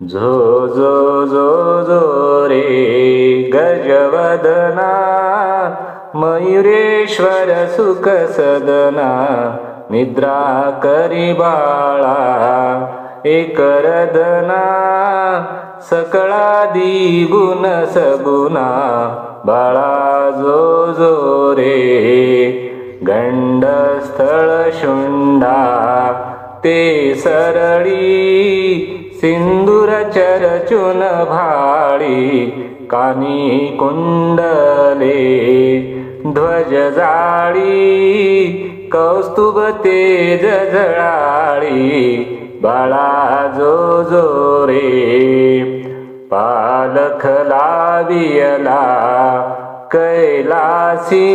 झो ज ज ज रे गजवदना मयुरेश्वर सुख सदना निद्रा करी बाळा एकरदना सकळादी गुण सगुना बाळा जो जो रे गंडस्थळ शुंडा ते सरळी सिंदूर चरचून भाळी कानी कुंडले ध्वज जाळी कौस्तुभ तेज झळाळी बाळा जो जो रे पालख लावियला कैलासी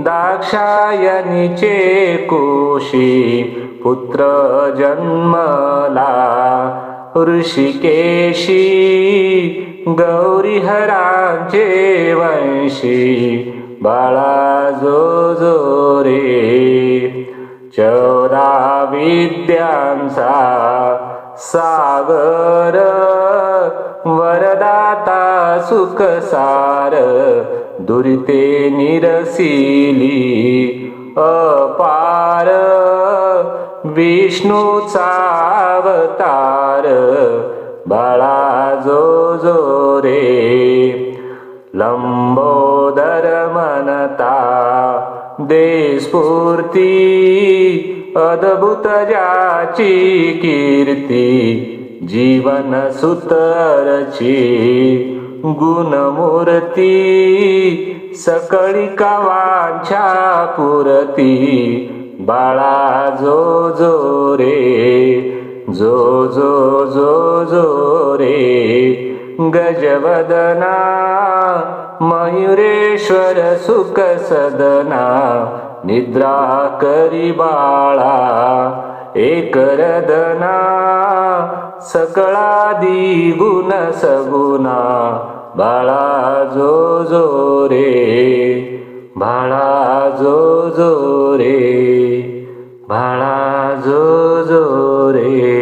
दाक्षायनीचे कुशी पुत्र जन्मला ऋषिकेशी गौरीहरांचे वंशी बाळा जो जो रे चौदा विद्यांचा सागर सुख सुखसार दुरिते निरसिली अपार. विष्णूचा अवतार बाळा जो जो रे. लंबोदर मनता दे स्फूर्ती अद्भुत ज्याची कीर्ती जीवन सुतरची. गुणमूर्ती सकळी कवांच्या पुरती. बाळा जो जो रे जो जो जो जो रे. गजवदना मयुरेश्वर सुख सदना निद्रा करी बाळा एक रदना सकळा दी गुण सगुना बाळा जो जो रे बाळा जो जो रे बाळा जो जो रे.